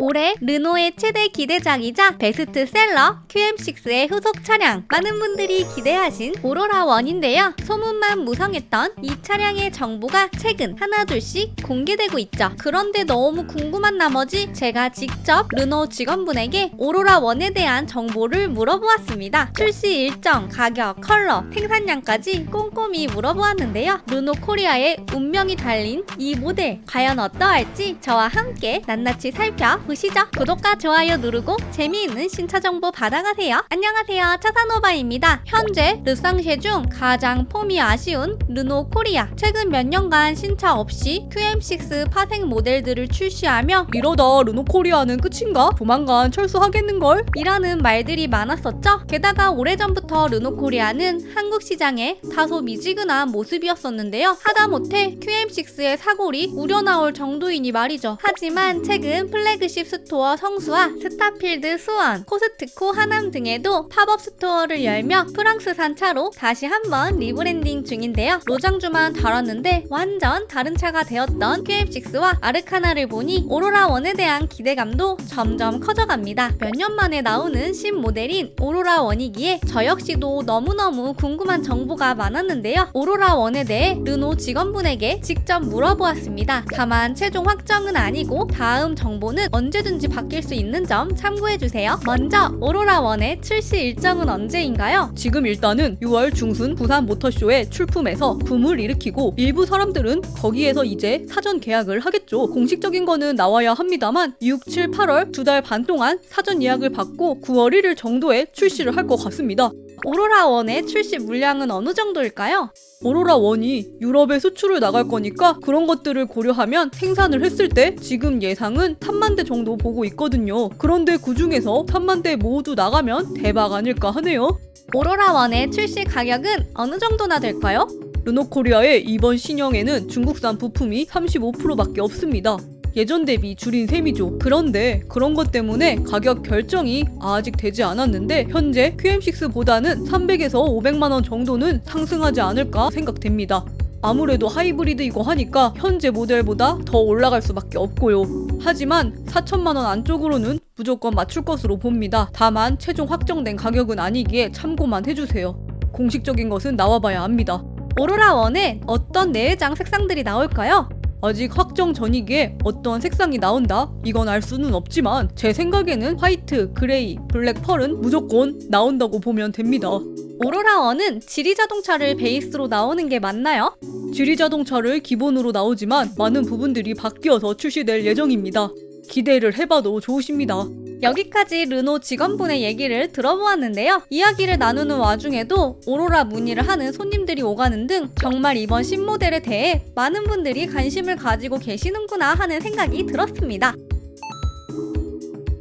올해 르노의 최대 기대작이자 베스트셀러 QM6의 후속 차량 많은 분들이 기대하신 오로라 원인데요. 소문만 무성했던 이 차량의 정보가 최근 하나둘씩 공개되고 있죠. 그런데 너무 궁금한 나머지 제가 직접 르노 직원분에게 오로라 원에 대한 정보를 물어보았습니다. 출시 일정, 가격, 컬러, 생산량까지 꼼꼼히 물어보았는데요. 르노 코리아의 운명이 달린 이 모델 과연 어떠할지 저와 함께 낱낱이 살펴 보시죠. 구독과 좋아요 누르고 재미있는 신차 정보 받아가세요. 안녕하세요. 차산오바입니다. 현재 르상쉐 중 가장 폼이 아쉬운 르노 코리아. 최근 몇 년간 신차 없이 QM6 파생 모델들을 출시하며 이러다 르노 코리아는 끝인가? 조만간 철수하겠는걸? 이라는 말들이 많았었죠. 게다가 오래전부터 르노 코리아는 한국 시장에 다소 미지근한 모습이었었는데요. 하다못해 QM6의 사골이 우려 나올 정도이니 말이죠. 하지만 최근 플래그십 스토어 성수와 스타필드 수원, 코스트코 하남 등에도 팝업 스토어를 열며 프랑스산 차로 다시 한번 리브랜딩 중인데요. 로장주만 달았는데 완전 다른 차가 되었던 QM6와 아르카나를 보니 오로라 원에 대한 기대감도 점점 커져갑니다. 몇 년 만에 나오는 신 모델인 오로라 원이기에 저 역시도 너무너무 궁금한 정보가 많았는데요. 오로라 원에 대해 르노 직원분에게 직접 물어보았습니다. 다만 최종 확정은 아니고 다음 정보는 언 제든지 바뀔 수 있는 점 참고해주세요. 먼저 오로라 원의 출시 일정은 언제인가요? 지금 일단은 6월 중순 부산 모터쇼에 출품해서 붐을 일으키고 일부 사람들은 거기에서 이제 사전 계약을 하겠죠. 공식적인 거는 나와야 합니다만 6, 7, 8월 두 달 반 동안 사전 예약을 받고 9월 1일 정도에 출시를 할 것 같습니다. 오로라 원의 출시 물량은 어느 정도일까요? 오로라 원이 유럽에 수출을 나갈 거니까 그런 것들을 고려하면 생산을 했을 때 지금 예상은 3만 대 정도 보고 있거든요. 그런데 그 중에서 3만 대 모두 나가면 대박 아닐까 하네요. 오로라 원의 출시 가격은 어느 정도나 될까요? 르노코리아의 이번 신형에는 중국산 부품이 35%밖에 없습니다. 예전 대비 줄인 셈이죠. 그런데 그런 것 때문에 가격 결정이 아직 되지 않았는데 현재 QM6보다는 300에서 500만 원 정도는 상승하지 않을까 생각됩니다. 아무래도 하이브리드이고 하니까 현재 모델보다 더 올라갈 수밖에 없고요. 하지만 4천만 원 안쪽으로는 무조건 맞출 것으로 봅니다. 다만 최종 확정된 가격은 아니기에 참고만 해주세요. 공식적인 것은 나와봐야 합니다. 오로라 원에 어떤 내외장 색상들이 나올까요? 아직 확정 전이기에 어떤 색상이 나온다? 이건 알 수는 없지만 제 생각에는 화이트, 그레이, 블랙 펄은 무조건 나온다고 보면 됩니다. 오로라 원은 지리 자동차를 베이스로 나오는 게 맞나요? 지리 자동차를 기본으로 나오지만 많은 부분들이 바뀌어서 출시될 예정입니다. 기대를 해봐도 좋으십니다. 여기까지 르노 직원분의 얘기를 들어보았는데요. 이야기를 나누는 와중에도 오로라 문의를 하는 손님들이 오가는 등 정말 이번 신모델에 대해 많은 분들이 관심을 가지고 계시는구나 하는 생각이 들었습니다.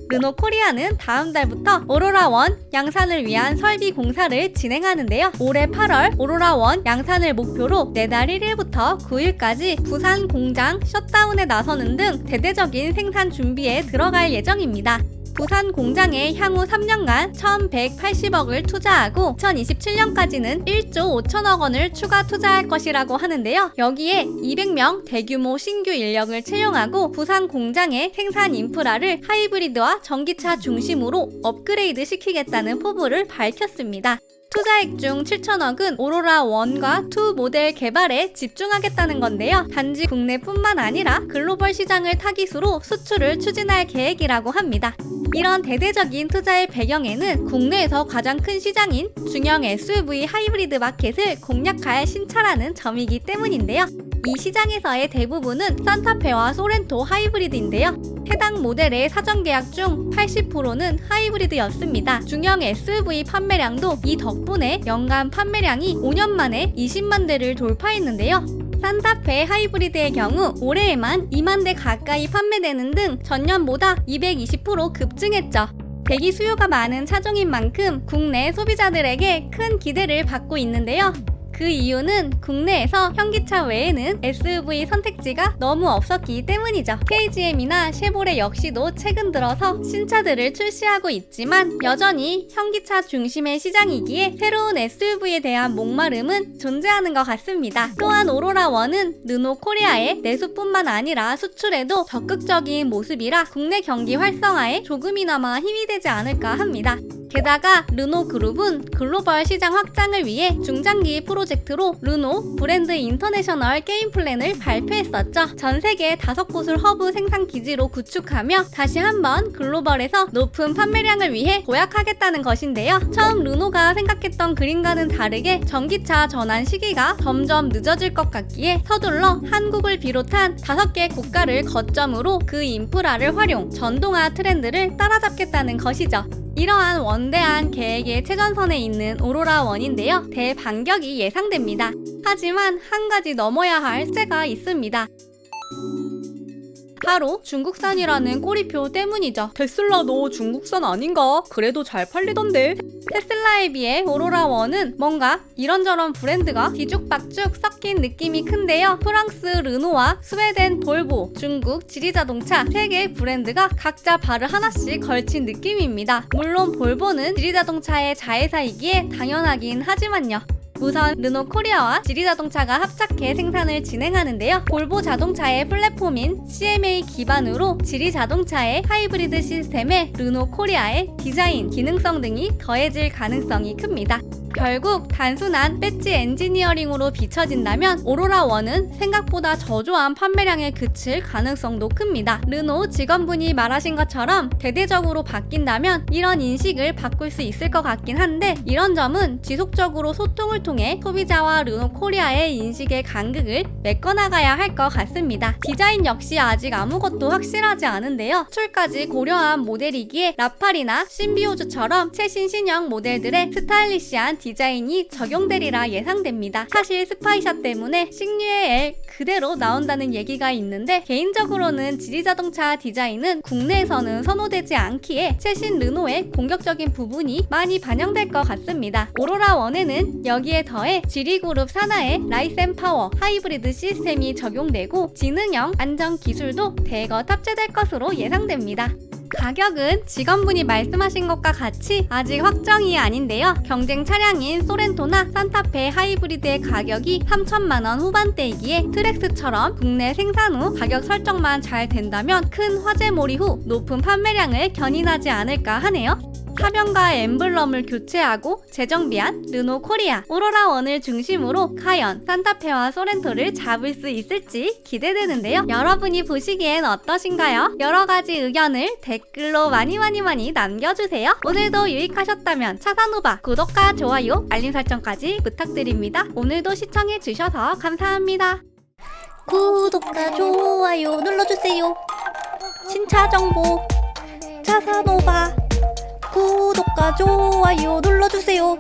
르노 코리아는 다음 달부터 오로라 원 양산을 위한 설비 공사를 진행하는데요. 올해 8월 오로라 원 양산을 목표로 내달 1일부터 9일까지 부산 공장 셧다운에 나서는 등 대대적인 생산 준비에 들어갈 예정입니다. 부산 공장에 향후 3년간 1,180억을 투자하고 2027년까지는 1조 5천억 원을 추가 투자할 것이라고 하는데요. 여기에 200명 대규모 신규 인력을 채용하고 부산 공장의 생산 인프라를 하이브리드와 전기차 중심으로 업그레이드 시키겠다는 포부를 밝혔습니다. 투자액 중 7천억은 오로라 1과 2 모델 개발에 집중하겠다는 건데요. 단지 국내뿐만 아니라 글로벌 시장을 타깃으로 수출을 추진할 계획이라고 합니다. 이런 대대적인 투자의 배경에는 국내에서 가장 큰 시장인 중형 SUV 하이브리드 마켓을 공략할 신차라는 점이기 때문인데요. 이 시장에서의 대부분은 산타페와 소렌토 하이브리드인데요. 해당 모델의 사전 계약 중 80%는 하이브리드였습니다. 중형 SUV 판매량도 이 덕분에 연간 판매량이 5년 만에 20만 대를 돌파했는데요. 산타페 하이브리드의 경우 올해에만 2만 대 가까이 판매되는 등 전년보다 220% 급증했죠. 대기 수요가 많은 차종인 만큼 국내 소비자들에게 큰 기대를 받고 있는데요. 그 이유는 국내에서 현기차 외에는 SUV 선택지가 너무 없었기 때문이죠. KGM이나 쉐보레 역시도 최근 들어서 신차들을 출시하고 있지만 여전히 현기차 중심의 시장이기에 새로운 SUV에 대한 목마름은 존재하는 것 같습니다. 또한 오로라 원은 르노 코리아의 내수뿐만 아니라 수출에도 적극적인 모습이라 국내 경기 활성화에 조금이나마 힘이 되지 않을까 합니다. 게다가 르노 그룹은 글로벌 시장 확장을 위해 중장기 프로젝트로 르노 브랜드 인터내셔널 게임 플랜을 발표했었죠. 전 세계 다섯 곳을 허브 생산 기지로 구축하며 다시 한번 글로벌에서 높은 판매량을 위해 도약하겠다는 것인데요. 처음 르노가 생각했던 그림과는 다르게 전기차 전환 시기가 점점 늦어질 것 같기에 서둘러 한국을 비롯한 다섯 개 국가를 거점으로 그 인프라를 활용, 전동화 트렌드를 따라잡겠다는 것이죠. 이러한 원대한 계획의 최전선에 있는 오로라 원인데요. 대반격이 예상됩니다. 하지만 한 가지 넘어야 할 세가 있습니다. 바로 중국산이라는 꼬리표 때문이죠. 테슬라 너 중국산 아닌가? 그래도 잘 팔리던데. 테슬라에 비해 오로라 원은 뭔가 이런저런 브랜드가 뒤죽박죽 섞인 느낌이 큰데요. 프랑스 르노와 스웨덴 볼보, 중국 지리자동차 세 개의 브랜드가 각자 발을 하나씩 걸친 느낌입니다. 물론 볼보는 지리자동차의 자회사이기에 당연하긴 하지만요. 우선 르노 코리아와 지리자동차가 합작해 생산을 진행하는데요. 볼보 자동차의 플랫폼인 CMA 기반으로 지리자동차의 하이브리드 시스템에 르노 코리아의 디자인, 기능성 등이 더해질 가능성이 큽니다. 결국 단순한 배지 엔지니어링으로 비춰진다면 오로라 원은 생각보다 저조한 판매량에 그칠 가능성도 큽니다. 르노 직원분이 말하신 것처럼 대대적으로 바뀐다면 이런 인식을 바꿀 수 있을 것 같긴 한데 이런 점은 지속적으로 소통을 통해 소비자와 르노 코리아의 인식의 간극을 메꿔나가야 할 것 같습니다. 디자인 역시 아직 아무것도 확실하지 않은데요. 출까지 고려한 모델이기에 라팔이나 신비오즈처럼 최신 신형 모델들의 스타일리시한 디자인이 적용되리라 예상됩니다. 사실 스파이샷 때문에 식류의 L 그대로 나온다는 얘기가 있는데 개인적으로는 지리자동차 디자인은 국내에서는 선호되지 않기에 최신 르노의 공격적인 부분이 많이 반영될 것 같습니다. 오로라 원에는 여기에 더해 지리그룹 산하의 라이센 파워 하이브리드 시스템이 적용되고 지능형 안전 기술도 대거 탑재될 것으로 예상됩니다. 가격은 직원분이 말씀하신 것과 같이 아직 확정이 아닌데요. 경쟁 차량인 소렌토나 산타페 하이브리드의 가격이 3천만 원 후반대이기에 트렉스처럼 국내 생산 후 가격 설정만 잘 된다면 큰 화제몰이 후 높은 판매량을 견인하지 않을까 하네요. 사명과 엠블럼을 교체하고 재정비한 르노 코리아, 오로라 원을 중심으로 카연, 산타페와 소렌토를 잡을 수 있을지 기대되는데요. 여러분이 보시기엔 어떠신가요? 여러 가지 의견을 댓글로 많이 많이 많이 남겨주세요. 오늘도 유익하셨다면 차산오바 구독과 좋아요, 알림 설정까지 부탁드립니다. 오늘도 시청해주셔서 감사합니다. 구독과 좋아요 눌러주세요. 신차 정보 차산오바 구독과 좋아요 눌러주세요.